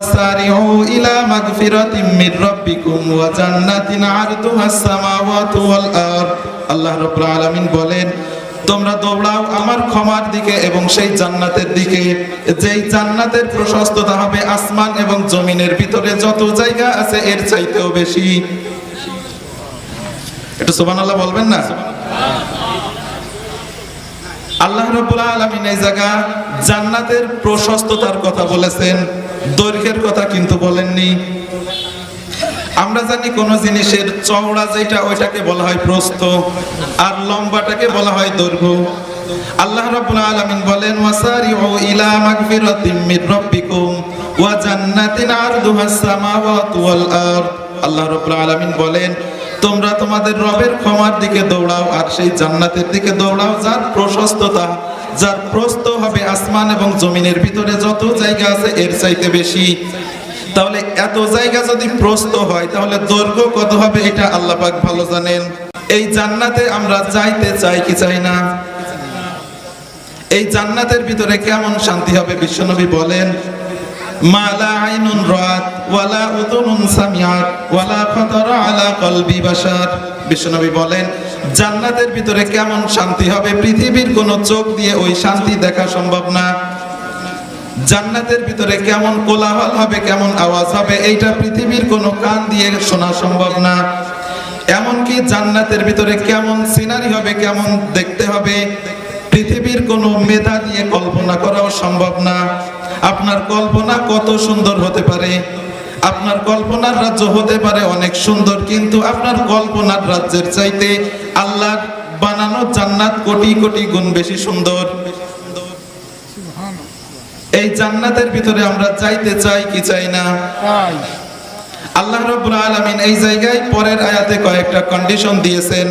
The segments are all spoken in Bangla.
سارعوا إلى مغفرة من ربكم وجنة عرضها السماوات والأرض আল্লাহ রাব্বুল আলামিন বলেন তোমরা দৌড়াও আমার ক্ষমার দিকে এবং সেই জান্নাতের দিকে যেই জান্নাতের প্রশস্ততা হবে আসমান এবং জমিনের ভিতরে যত জায়গা আছে এর চাইতেও বেশি একটু সুবহানাল্লাহ বলবেন না আল্লাহ রাব্বুল আলামিন এই জায়গা জান্নাতের প্রশস্ততার কথা বলেছেন, দৈর্ঘ্যের কথা কিন্তু বলেননি। আমরা জানি কোন জিনিসের চওড়া যেটা, ওইটাকে বলা হয় প্রস্থ, আর লম্বাটাকে বলা হয় দৈর্ঘ্য। আল্লাহ রাব্বুল আলামিন বলেন, ওয়াসারিউ ইলা মাগফিরাতিম মির রাব্বিকুম ওয়া জান্নাতিন আরদুহাস সামাওয়াতু ওয়াল আরদ। আল্লাহ রাব্বুল আলামিন বলেন তোমরা তোমাদের রবের ক্ষমার দিকে দৌড়াও, আর সেই জান্নাতের দিকে দৌড়াও, যার প্রশস্ততা, যার প্রস্ত হবে আসমান এবং জমিনের ভিতরে যত জায়গা আছে এর চাইতে বেশি। তাহলে এত জায়গা যদি প্রস্ত হয়, তাহলে দৈর্ঘ্য কত হবে এটা আল্লাহ পাক ভালো জানেন। এই জান্নাতে আমরা যাইতে চাই কি চাই না? এই জান্নাতের ভিতরে কেমন শান্তি হবে বিশ্বনবী বলেন মালা আইনুন রাত ওয়ালা উদুনুন সামিয়াত ওয়ালা ফাতারা আলা কলবি বাশার। বিশ্বনবী বলেন, জান্নাতের ভিতরে কেমন শান্তি হবে? পৃথিবীর কোন চোখ দিয়ে ওই শান্তি দেখা সম্ভব না। জান্নাতের ভিতরে কেমন কোলাহল হবে, কেমন আওয়াজ হবে, এইটা পৃথিবীর কোনো কান দিয়ে শোনা সম্ভব না। এমনকি জান্নাতের ভিতরে কেমন সিনারি হবে, কেমন দেখতে হবে, পৃথিবীর কোনো মেধা দিয়ে কল্পনা করাও সম্ভব না। আপনার কল্পনা কত সুন্দর হতে পারে? আপনার কল্পনার রাজ্য হতে পারে অনেক সুন্দর কিন্তু আপনার কল্পনার রাজ্যের চাইতে আল্লাহর বানানো জান্নাত কোটি কোটি গুণ বেশি সুন্দর। এই জান্নাতের ভিতরে আমরা চাইতে চাই কি চাই না? আল্লাহ রাব্বুল আলামিন এই জায়গায় পরের আয়াতে কয়েকটা কন্ডিশন দিয়েছেন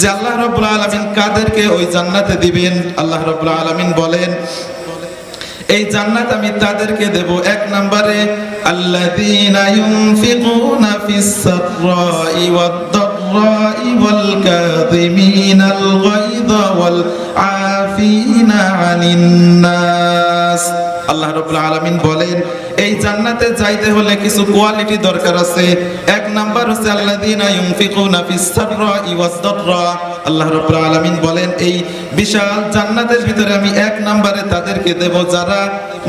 যে আল্লাহ রাব্বুল আলামিন কাদেরকে ওই জান্নাতে দিবেন? আল্লাহ রাব্বুল আলামিন বলেন এই জান্নাত আমি তাদেরকে দেব। এক নম্বরে, আল্লাযীনা ইউনফিকুনা ফিস সাররাই ওয়াদ দাররাই ওয়াল কাযিমিনাল গায়যা ওয়াল আফিনা আনিন নাস আল্লাহ রাব্বুল আলামিন বলেন, এই জান্নাতে যাইতে হলে কিছু কোয়ালিটি দরকার আছে। এক নাম্বার হচ্ছে আল্লাযীনা ইউনফিকুনা আল্লাহ রাব্বুল আলামিন বলেন, এই বিশাল জান্নাতের ভিতরে আমি এক নম্বরে তাদেরকে দেব যারা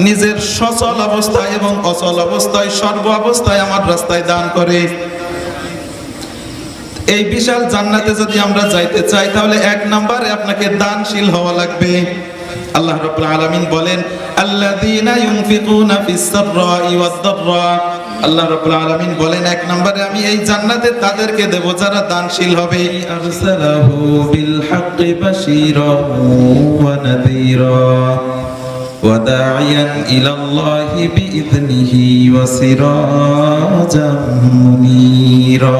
নিজের সচল অবস্থায় এবং অচল অবস্থায়, সর্ব অবস্থায় আমার রাস্তায় দান করে। এই বিশাল জান্নাতে যদি আমরা যাইতে চাই, তাহলে এক নম্বরে আপনাকে দানশীল হওয়া লাগবে। আল্লাহ রাব্বুল আলামিন বলেন, আল্লাযীনা ইউনফিকুনা ফিস সাররাই ওয়াস দাররা। আল্লাহ রাব্বুল আলামিন বলেন, এক নম্বরে আমি এই জান্নাতে তাদেরকে দেব যারা দানশীল হবে। আরসালাহু বিল হাক্কি বাশীরা ওয়া নাযীরা ওয়া দাঈয়ান ইলা আল্লাহি বিইযনিহি ওয়া সিরাজাম মুনীরা।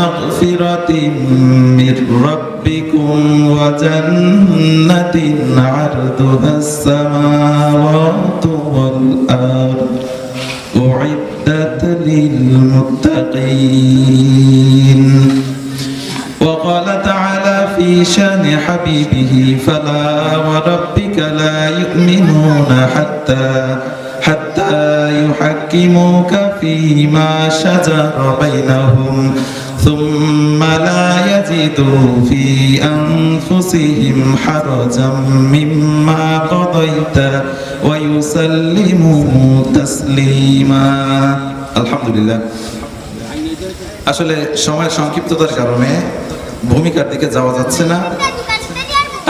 مغفرة من ربكم وجنة عرضها السماوات والأرض أعدت للمتقين. وقال تعالى في شأن حبيبه فلا وربك لا يؤمنون حتى حتى يحكموك فيما شجر بينهم. ثم لا يجدوا في أنفسهم حرجا مما قضيت ويسلموا تسليما الحمد لله আসলে সময় সংক্ষিপ্ততার কারণে ভূমিকার দিকে যাওয়া যাচ্ছে না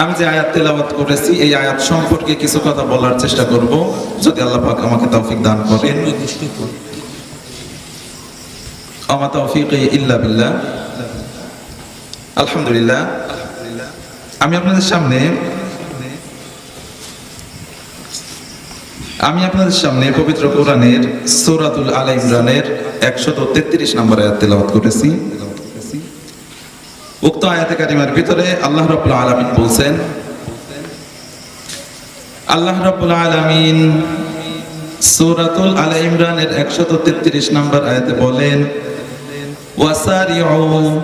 আমি যে আয়াত তেলাওয়াত করেছি এই আয়াত সম্পর্কে কিছু কথা বলার চেষ্টা করব যদি আল্লাহ পাক আমাকে তৌফিক দান করেন আমা তৌফিক ইল্লা বিল্লাহ। আলহামদুলিল্লাহ। আমি আপনাদের সামনে আমি আপনাদের সামনে পবিত্র কোরআনের সূরাতুল আল ইমরানের একশত তেত্রিশ নম্বর আয়াত তেলাওয়াত করেছি। উক্ত আয়াতে কারিমার ভিতরে আল্লাহ রাব্বুল আলামিন বলছেন, আল্লাহ রাব্বুল আলামিন সূরাতুল আল ইমরানের একশত তেত্রিশ নম্বর আয়াতে বলেন ওয়াসারিউ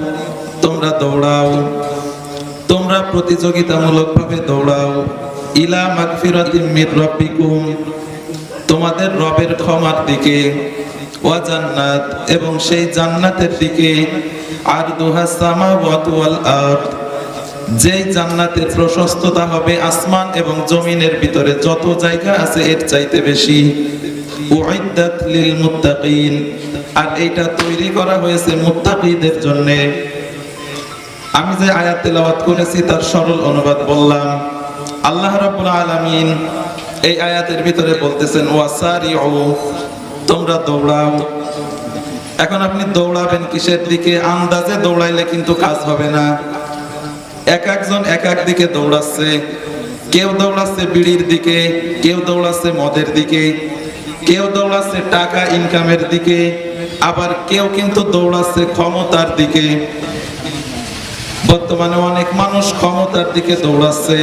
তোমরা দৌড়াও। তোমরা প্রতিযোগিতামূলকভাবে দৌড়াও। ইলা মাগফিরাতিম মির রাব্বিকুম, তোমাদের রবের ক্ষমার দিকে। ওয়া জান্নাত, এবং সেই জান্নাতের দিকে। আর দুহা সামাওয়াতু ওয়াল আরদ, যেই জান্নাতের প্রশস্ততা হবে আসমান এবং জমিনের ভিতরে। যত জায়গা আছে, এর চাইতে বেশি। উইদ্দাত আর এটা তৈরি করা হয়েছে মুত্তাকিদের জন্য। আমি যে আয়াত তেলাওয়াত করেছি, তার সরল অনুবাদ বললাম, আল্লাহ রাব্বুল আলামিন এই আয়াতের ভিতরে বলতেছেন, ওয়াসারিউ, তোমরা দৌড়াও। এখন আপনি দৌড়াবেন কিসের দিকে? আন্দাজে দৌড়াইলে কিন্তু কাজ হবে না। এক একজন এক এক দিকে দৌড়াচ্ছে। কেউ দৌড়াচ্ছে বিড়ির দিকে, কেউ দৌড়াচ্ছে মদের দিকে, কেউ দৌড়াচ্ছে টাকা ইনকামের দিকে আবার কেউ কিন্তু দৌড়াচ্ছে ক্ষমতার দিকে। বর্তমানে অনেক মানুষ ক্ষমতার দিকে দৌড়াচ্ছে।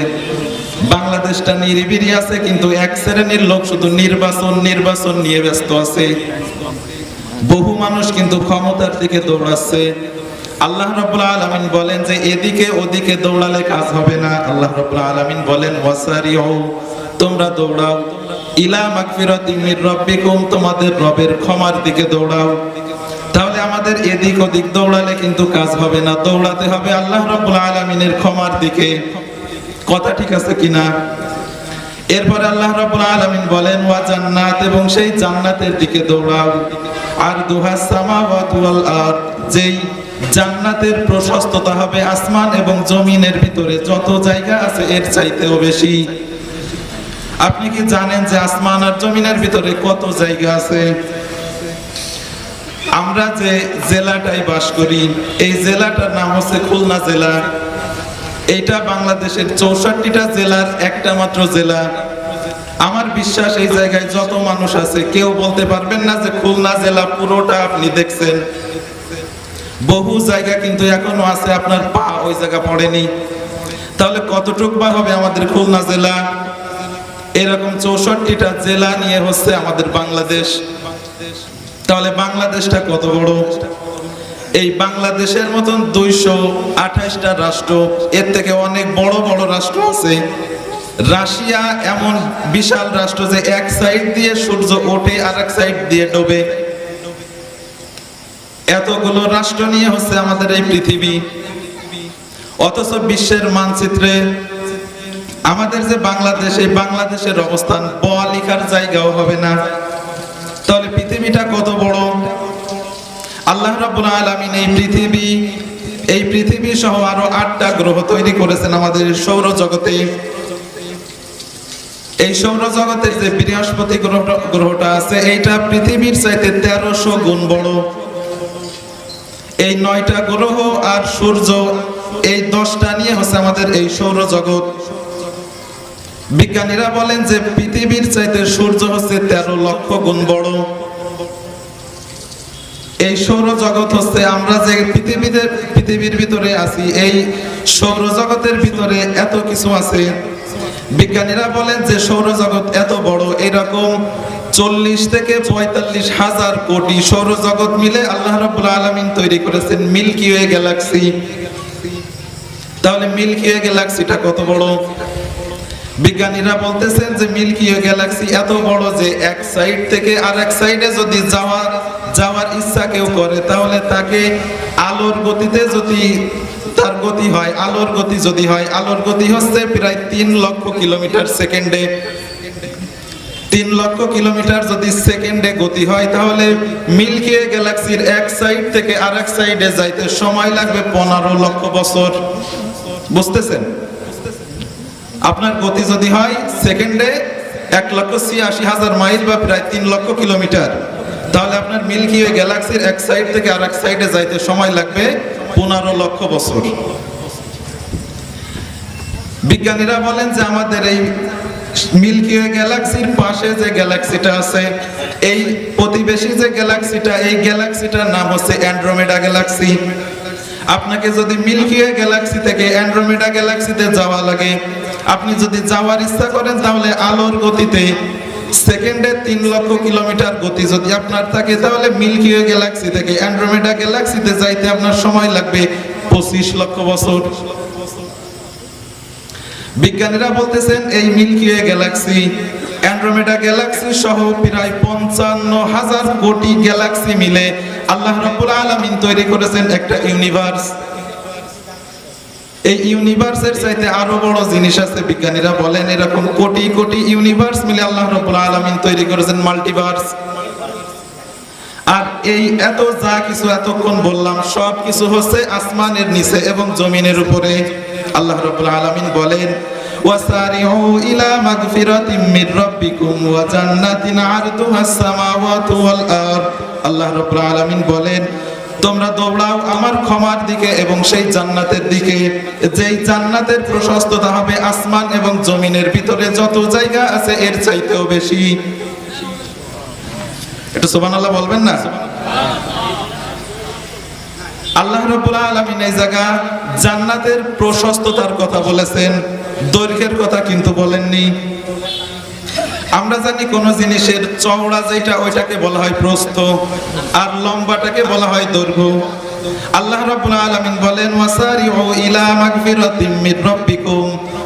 বাংলাদেশটা নিরিবিরি আছে, কিন্তু এক শ্রেণির লোক শুধু নির্বাচন নির্বাচন নিয়ে ব্যস্ত আছে। বহু মানুষ কিন্তু ক্ষমতার দিকে দৌড়াচ্ছে। আল্লাহ রাব্বুল আলামিন বলেন যে, এদিকে ওদিকে দৌড়ালে কাজ হবে না। আল্লাহ রাব্বুল আলামিন বলেন, ওয়াসারিউ, তোমরা দৌড়াও। ইলা মাগফিরাতিম মির রাব্বিকুম, তোমাদের রবের ক্ষমার দিকে দৌড়াও। তাহলে আমাদের এদিক ওদিক দৌড়ালে কিন্তু কাজ হবে না, দৌড়াতে হবে আল্লাহ রাব্বুল আলামিনের ক্ষমার দিকে। কথা ঠিক আছে কিনা? এরপরে আল্লাহ রাব্বুল আলামিন বলেন, ওয়া জান্নাত এবং সেই জান্নাতের দিকে দৌড়াও। আর দুহা সামাওয়াতু ওয়াল আরদ, যেই জান্নাতের প্রশস্ততা হবে আসমান এবং জমিনের ভিতরে। যত জায়গা আছে এর চাইতেও বেশি। আপনি কি জানেন যে আসমান আর জমিনের ভিতরে কত জায়গা আছে? আমরা যে জেলাটায় বাস করি, এই জেলাটার নাম হচ্ছে খুলনা জেলা। এইটা বাংলাদেশের চৌষট্টিটা জেলার একটা মাত্র জেলা। আমার বিশ্বাস, এই জায়গায় যত মানুষ আছে, কেউ বলতে পারবেন না যে খুলনা জেলা পুরোটা আপনি দেখছেন। বহু জায়গা কিন্তু এখনও আছে, আপনার পা ওই জায়গা পড়েনি। তাহলে কতটুক বা হবে আমাদের খুলনা জেলা? এরকম চৌষট্টিটা জেলা নিয়ে হচ্ছে আমাদের বাংলাদেশ। তাহলে বাংলাদেশটা কত বড়? এই বাংলাদেশের মতন দুইশো আঠাশটা রাষ্ট্র, এর থেকে অনেক বড় বড় রাষ্ট্র আছে। রাশিয়া এমন বিশাল রাষ্ট্র যে এক সাইড দিয়ে সূর্য ওঠে আর এক সাইড দিয়ে ডোবে। এতগুলো রাষ্ট্র নিয়ে হচ্ছে আমাদের এই পৃথিবী। অথচ বিশ্বের মানচিত্রে আমাদের যে বাংলাদেশ, এই বাংলাদেশের অবস্থান ব লিখার জায়গাও হবে না। তাহলে পৃথিবীটা কত বড়? আল্লাহ রাব্বুল আলামিন এই পৃথিবী এই পৃথিবী সহ আরও আটটা গ্রহ তৈরি করেছেন আমাদের সৌর জগতে এই সৌরজগতের যে বৃহস্পতি গ্রহটা গ্রহটা আছে, এইটা পৃথিবীর চাইতে তেরোশো গুণ বড়। এই নয়টা গ্রহ আর সূর্য, এই দশটা নিয়ে হচ্ছে আমাদের এই সৌরজগৎ। বিজ্ঞানীরা বলেন যে পৃথিবীর চাইতে সূর্য হচ্ছে তেরো লক্ষ গুণ বড়। এই সৌরজগৎ হচ্ছে আমরা যে পৃথিবীতে, পৃথিবীর ভিতরে আছি, এই সৌরজগতের ভিতরে এত কিছু আছে। বিজ্ঞানীরা বলেন যে সৌরজগৎ এত বড়, এরকম চল্লিশ থেকে পঁয়তাল্লিশ হাজার কোটি সৌরজগৎ মিলে আল্লাহ রাব্বুল আলামিন তৈরি করেছেন মিল্কি ওয়ে গ্যালাক্সি। তাহলে মিল্কি ওয়ে গ্যালাক্সিটা কত বড়? বিজ্ঞানীরা বলতেছেন যে মিল্কি ওয়ে গ্যালাক্সি এত বড় যে এক সাইড থেকে আর এক সাইডে যদি যাওয়ার যাওয়ার ইচ্ছা কেউ করে, তাহলে তাকে আলোর গতিতে যদি তার গতি হয়, আলোর গতি যদি হয়, আলোর গতি হচ্ছে প্রায় তিন লক্ষ কিলোমিটার সেকেন্ডে। তিন লক্ষ কিলোমিটার যদি সেকেন্ডে গতি হয়, তাহলে মিল্কি গ্যালাক্সির এক সাইড থেকে আর এক সাইডে যাইতে সময় লাগবে পনেরো লক্ষ বছর। বুঝতেছেন? আপনার গতি যদি হয় সেকেন্ডে এক লক্ষ ছিয়াশি হাজার মাইল বা প্রায় তিন লক্ষ কিলোমিটার। তাহলে আপনার মিল্কি ওয়ে গ্যালাক্সির এক সাইড থেকে আর এক সাইডে যাইতে সময় লাগবে পনেরো লক্ষ বছর। বিজ্ঞানীরা বলেন যে আমাদের এই মিল্কি ওয়ে গ্যালাক্সির পাশে যে গ্যালাক্সিটা আছে, এই প্রতিবেশী যে গ্যালাক্সিটা, এই গ্যালাক্সিটার নাম হচ্ছে অ্যান্ড্রোমেডা গ্যালাক্সি। আপনাকে যদি মিল্কি ওয়ে গ্যালাক্সি থেকে অ্যান্ড্রোমেডা গ্যালাক্সিতে যাওয়া লাগে আপনি যদি যাওয়ার ইচ্ছা করেন, তাহলে আলোর গতিতে সেকেন্ডে তিন লক্ষ কিলোমিটার গতি যদি আপনার থাকে, তাহলে মিল্কি ওয়ে গ্যালাক্সি থেকে, অ্যান্ড্রোমেডা গ্যালাক্সিতে যাইতে আপনার সময় লাগবে পঁচিশ লক্ষ বছর। বিজ্ঞানীরা বলতেছেন, এই Milky Way galaxy, Andromeda galaxy সহ প্রায় পঞ্চান্ন হাজার কোটি গ্যালাক্সি মিলে আল্লাহ রাব্বুল আলামিন তৈরি করেছেন একটা ইউনিভার্স। এই ইউনিভার্সের চাইতে আরও বড় জিনিস আছে, বিজ্ঞানীরা বলেন, এরকম কোটি কোটি ইউনিভার্স মিলে আল্লাহ রাব্বুল আলামিন তৈরি করেছেন মাল্টিভার্স আর এই এত যা কিছু এতক্ষণ বললাম, সব কিছু হচ্ছে আসমানের নিচে এবং জমিনের উপরে। আল্লাহ রাব্বুল আলামিন বলেন, ওয়াসারিউ ইলা মাগফিরাতিম মির রাব্বিকুম ওয়া জান্নাতিন আরদুহাস সামাওয়াতু ওয়াল আরদ। আল্লাহ রাব্বুল আলামিন বলেন তোমরা দৌড়াও আমার ক্ষমার দিকে এবং সেই জান্নাতের দিকে। যেই জান্নাতের প্রশস্ততা হবে আসমান এবং জমিনের ভিতরে যত জায়গা আছে এর চাইতেও বেশি। একটু সুবহানাল্লাহ বলবেন না? আল্লাহ রাব্বুল আলামিন এই জায়গা জান্নাতের প্রশস্ততার কথা বলেছেন, দৈর্ঘ্যের কথা কিন্তু বলেননি। আমরা জানি কোন জিনিসের চওড়া যেটা ওইটাকে বলা হয় প্রস্থ, আর লম্বাটাকে বলা হয় দৈর্ঘ্য। আল্লাহ রাব্বুল আলামিন বলেন, ওয়াসারিউ ইলা মাগফিরাতিম মির রাব্বিকুম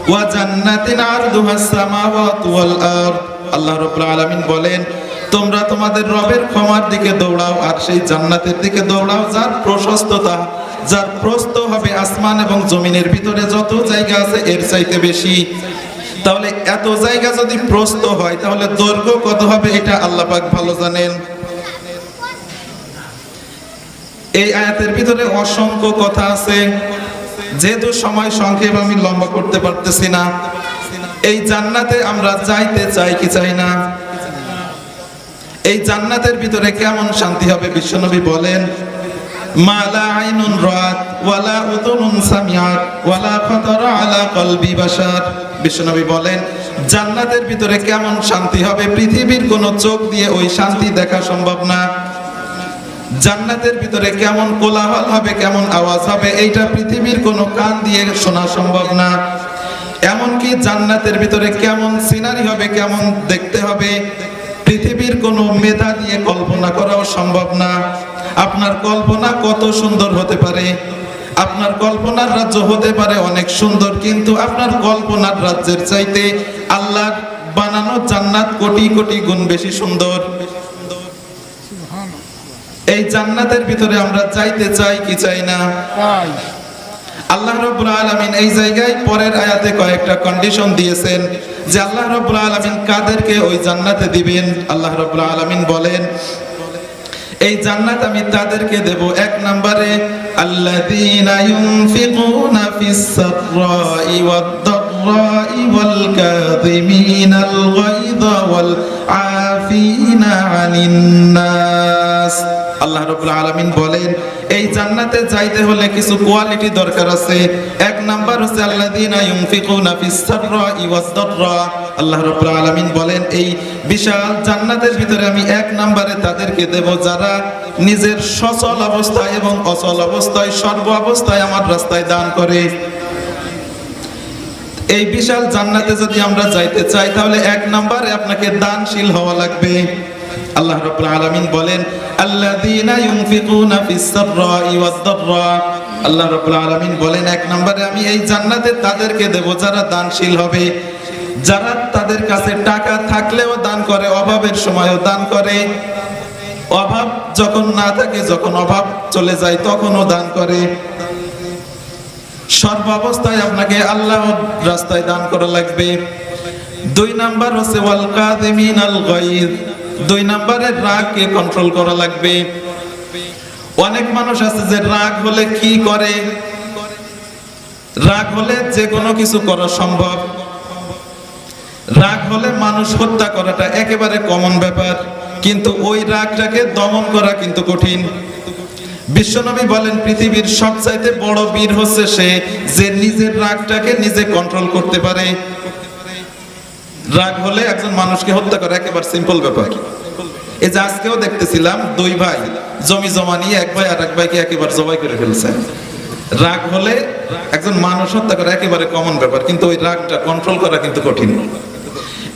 ওয়া জান্নাতিন আরদুহাস সামাওয়াতু ওয়াল আরদ। আল্লাহ রাব্বুল আলামিন বলেন, তোমরা তোমাদের রবের ক্ষমার দিকে দৌড়াও, আর সেই জান্নাতের দিকে দৌড়াও, যার প্রশস্ততা, যার প্রস্থ হবে আসমান এবং জমিনের ভিতরে যত জায়গা আছে, এর চাইতে বেশি। তাহলে এত জায়গা যদি প্রস্থ হয়, তাহলে দৈর্ঘ্য কত হবে এটা আল্লাহ পাক ভালো জানেন। এই আয়াতের ভিতরে অসংখ্য কথা আছে। যেহেতু সময় সংক্ষেপ আমি লম্বা করতে পারতেছি না। এই জান্নাতে আমরা যাইতে চাই কি চাই না? এই জান্নাতের ভিতরে কেমন শান্তি হবে বিশ্বনবী বলেন মালা আইনুন রাত ওয়ালা উদুনুন সামিয়াত ওয়ালা ফাতারা আলা কলবি বাশার। বিশ্বনবী বলেন, জান্নাতের ভিতরে কেমন শান্তি হবে? পৃথিবীর কোন চোখ দিয়ে ওই শান্তি দেখা সম্ভব না। জান্নাতের ভিতরে কেমন কোলাহল হবে, কেমন আওয়াজ হবে, এইটা পৃথিবীর কোনো কান দিয়ে শোনা সম্ভব না। এমনকি জান্নাতের ভিতরে কেমন সিনারি হবে, কেমন দেখতে হবে, পৃথিবীর কোনো মেধা দিয়ে কল্পনা করাও সম্ভব না। আপনার কল্পনা কত সুন্দর হতে পারে? আপনার কল্পনার রাজ্য হতে পারে অনেক সুন্দর কিন্তু আপনার কল্পনার রাজ্যের চাইতে আল্লাহর বানানো জান্নাত কোটি কোটি গুণ বেশি সুন্দর। এই জান্নাতের ভিতরে আমরা চাইতে চাই কি চাই না? আল্লাহ রাব্বুল আলামিন এই জায়গায় পরের আয়াতে কয়েকটা কন্ডিশন দিয়েছেন যে আল্লাহ রাব্বুল আলামিন কাদেরকে ওই জান্নাতে দিবেন? আল্লাহ রাব্বুল আলামিন বলেন এই জান্নাত আমি তাদেরকে দেব এক নম্বরে, আল্লাযীনা ইউনফিকুনা ফিস সাররাই ওয়াদ দাররাই ওয়াল কাযিমিনাল গায়যা ওয়াল আফিনা আনিন নাস আল্লাহ রাব্বুল আলামিন বলেন, এই জান্নাতে যাইতে হলে কিছু কোয়ালিটি দরকার আছে। এক নাম্বার হচ্ছে ওয়াদ দাররা আল্লাহ রাব্বুল আলামিন বলেন, এই বিশাল জান্নাতের ভিতরে আমি এক নাম্বারে তাদেরকে দেব যারা নিজের সচল অবস্থায় এবং অচল অবস্থায়, সর্ব অবস্থায় আমার রাস্তায় দান করে। এই বিশাল জান্নাতে যদি আমরা যাইতে চাই, তাহলে এক নম্বরে আপনাকে দানশীল হওয়া লাগবে। আল্লাহ রাব্বুল আলামিন বলেন আল্লাযীনা ইউনফিকুনা ফিস সাররাই ওয়াদ দাররা আল্লাহ রাব্বুল আলামিন বলেন, এক নম্বরে আমি এই জান্নাতে তাদেরকে দেব যারা দানশীল হবে। যারা তাদের কাছে টাকা থাকলেও দান করে, অভাবের সময়ও দান করে। অভাব যখন না থাকে, যখন অভাব চলে যায়, তখনও দান করে। সর্বাবস্থায় আপনাকে আল্লাহ রাস্তায় দান করা লাগবে। দুই নাম্বার হচ্ছে, ওয়াল কাযিমিন আল গায়জ দুই নাম্বারে রাগকে কন্ট্রোল করা লাগবে। অনেক মানুষ আছে যে রাগ হলে কি করে? রাগ হলে যে কোনো কিছু করা সম্ভব। রাগ হলে মানুষ হত্যা করাটা একেবারে কমন ব্যাপার, কিন্তু ওই রাগটাকে দমন করা কিন্তু কঠিন। বিশ্বনবী বলেন, পৃথিবীর সবচাইতে বড় বীর হচ্ছে সে যে নিজের রাগটাকে নিজে কন্ট্রোল করতে পারে। রাগ হলে একজন মানুষকে হত্যা করা একেবারে সিম্পল ব্যাপার। এই যে আজকেও দেখতেছিলাম দুই ভাই, জমি জমা নিয়ে এক ভাই আর এক ভাইকে একেবারে জবাই করে ফেলছে। রাগ হলে একজন মানুষ হত্যা করা একেবারে কমন ব্যাপার, কিন্তু ওই রাগটা কন্ট্রোল করা কিন্তু কঠিন।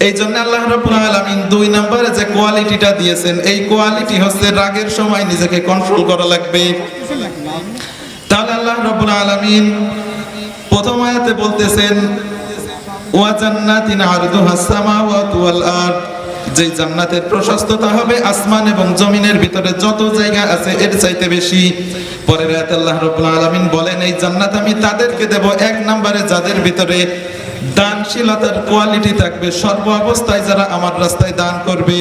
এই জন্য আল্লাহ রাব্বুল আলামিন দুই নম্বরে যে কোয়ালিটিটা দিয়েছেন, এই কোয়ালিটি হচ্ছে রাগের সময় নিজেকে কন্ট্রোল করা লাগবে। তাহলে আল্লাহ রাব্বুল আলামিন প্রথম আয়াতে বলতেছেন ওয়া জান্নাতিন আরদুহাস যে জান্নাতের প্রশস্ততা হবে আসমান এবং জমিনের ভিতরে যত জায়গা আছে এর চাইতে বেশি। পরের আয়াতে আল্লাহ রাব্বুল আলামিন বলেন, এই জান্নাত আমি তাদেরকে দেব এক নম্বরে যাদের ভিতরে দানশীলতার কোয়ালিটি থাকবে। সর্ব অবস্থায় যারা আমার রাস্তায় দান করবে।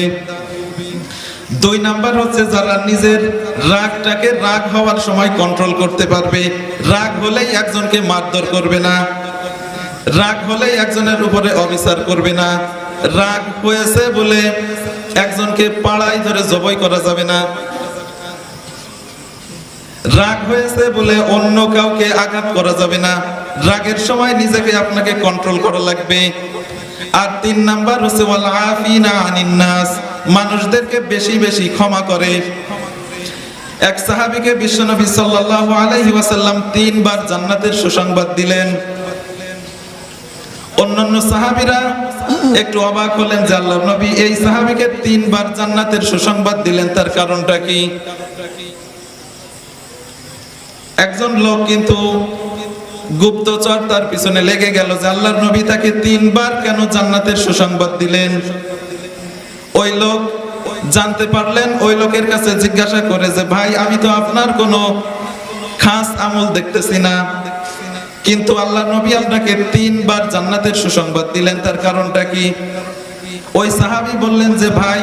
দুই নাম্বার হচ্ছে যারা নিজের রাগটাকে রাগ হওয়ার সময় কন্ট্রোল করতে পারবে। রাগ হলেই একজনকে মারধর করবে না। রাগ হলেই একজনের উপরে অবিচার করবে না। রাগ হয়েছে বলে একজনকে পাড়ায় ধরে জবাই করা যাবে না। রাগ হয়েছে বলে অন্য কাউকে আঘাত করা যাবে না। রাগের সময় নিজেকে আপনাকে কন্ট্রোল করা লাগবে। আর তিন নাম্বার হচ্ছে মানুষদেরকে বেশি বেশি ক্ষমা করে। এক সাহাবীকে বিশ্বনবী সাল্লাল্লাহু আলাইহি ওয়াসাল্লাম তিনবার জান্নাতের সুসংবাদ দিলেন। অন্যান্য সাহাবীরা একটু অবাক হলেন যে আল্লাহর নবী এই সাহাবীকে তিনবার জান্নাতের সুসংবাদ দিলেন। তার কারণটা কি? একজন লোক কিন্তু গুপ্তচর তার পিছনে লেগে গেল যে আল্লাহর নবী তাকে তিনবার কেন জান্নাতের সুসংবাদ দিলেন? ওই লোক জানতে পারলেন, ওই লোকের কাছে জিজ্ঞাসা করে যে, ভাই, আমি তো আপনার কোনো খাস আমল দেখতেছি না। কিন্তু আল্লাহ নবী আপনাকে তিনবার জান্নাতের সুসংবাদ দিলেন। তার কারণটা কি? ওই সাহাবি বললেন যে, ভাই,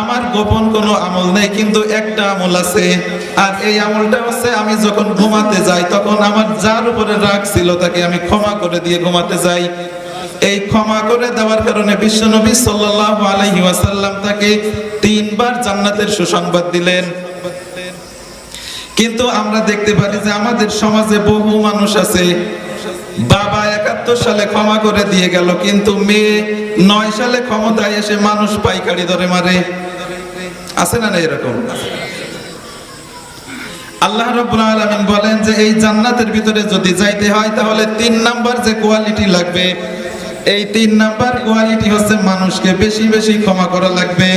আমার গোপন কোনো আমল নেই, কিন্তু একটা আমল আছে। আর এই আমলটা হচ্ছে, আমি যখন ঘুমাতে যাই, তখন আমার যার উপরে রাগ ছিল, তাকে আমি ক্ষমা করে দিয়ে ঘুমাতে যাই। এই ক্ষমা করে দেওয়ার কারণে বিশ্বনবী সাল্লাল্লাহু আলাইহি ওয়াসাল্লাম তাকে তিনবার জান্নাতের সুসংবাদ দিলেন। কিন্তু আমরা দেখতে পারি যে আমাদের সমাজে বহু মানুষ আছে। বাবা একাত্তর সালে ক্ষমা করে দিয়ে গেল, কিন্তু মেয়ে নয় সালে ক্ষমতায় এসে মানুষ পাইকারি ধরে মারে। আছে না না এরকম? আল্লাহ রাব্বুল বলেন যে এই জান্নাতের ভিতরে যদি যাইতে হয়, তাহলে তিন নাম্বার যে কোয়ালিটি লাগবে, এই তিন নাম্বার কোয়ালিটি হচ্ছে মানুষকে বেশি বেশি ক্ষমা করা লাগবে।